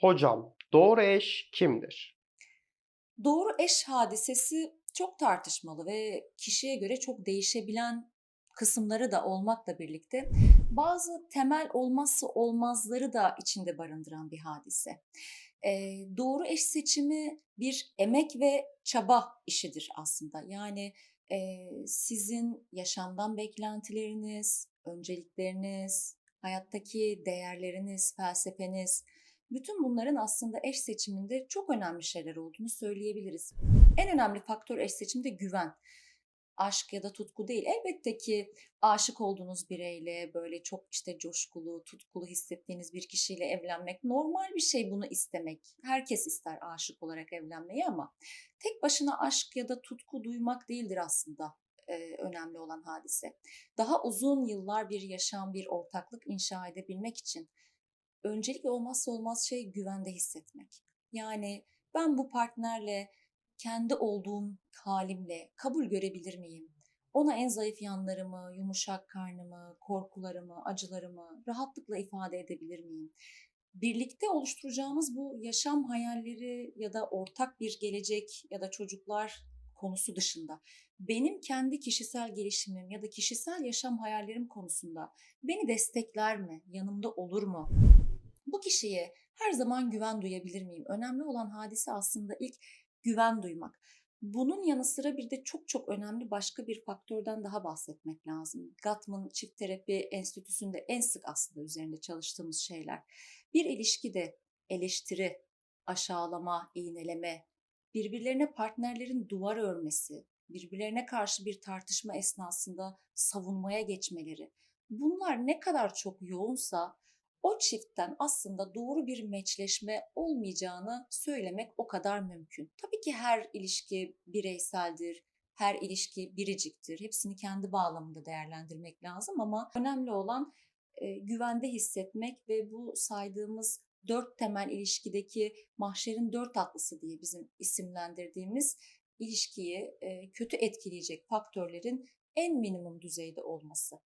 Hocam, doğru eş kimdir? Doğru eş hadisesi çok tartışmalı ve kişiye göre çok değişebilen kısımları da olmakla birlikte bazı temel olmazsa olmazları da içinde barındıran bir hadise. Eee, doğru eş seçimi bir emek ve çaba işidir aslında. Yani eee, sizin yaşamdan beklentileriniz, öncelikleriniz, hayattaki değerleriniz, felsefeniz, bütün bunların aslında eş seçiminde çok önemli şeyler olduğunu söyleyebiliriz. En önemli faktör eş seçimde güven. Aşk ya da tutku değil. Elbette ki aşık olduğunuz bireyle böyle çok işte coşkulu, tutkulu hissettiğiniz bir kişiyle evlenmek normal bir şey bunu istemek. Herkes ister aşık olarak evlenmeyi ama tek başına aşk ya da tutku duymak değildir aslında e, önemli olan hadise. Daha uzun yıllar bir yaşam, bir ortaklık inşa edebilmek için öncelikle olmazsa olmaz şey güvende hissetmek. Yani ben bu partnerle kendi olduğum halimle kabul görebilir miyim? Ona en zayıf yanlarımı, yumuşak karnımı, korkularımı, acılarımı rahatlıkla ifade edebilir miyim? Birlikte oluşturacağımız bu yaşam hayalleri ya da ortak bir gelecek ya da çocuklar konusu dışında benim kendi kişisel gelişimim ya da kişisel yaşam hayallerim konusunda beni destekler mi? Yanımda olur mu? Bu kişiye her zaman güven duyabilir miyim? Önemli olan hadise aslında ilk güven duymak. Bunun yanı sıra bir de çok çok önemli başka bir faktörden daha bahsetmek lazım. Gottman Çift Terapi Enstitüsü'nde en sık aslında üzerinde çalıştığımız şeyler. Bir ilişkide eleştiri, aşağılama, iğneleme, birbirlerine partnerlerin duvar örmesi, birbirlerine karşı bir tartışma esnasında savunmaya geçmeleri. Bunlar ne kadar çok yoğunsa o çiftten aslında doğru bir meçleşme olmayacağını söylemek o kadar mümkün. Tabii ki her ilişki bireyseldir, her ilişki biriciktir. Hepsini kendi bağlamında değerlendirmek lazım ama önemli olan e, güvende hissetmek ve bu saydığımız dört temel ilişkideki mahşerin dört atlısı diye bizim isimlendirdiğimiz ilişkiyi e, kötü etkileyecek faktörlerin en minimum düzeyde olması.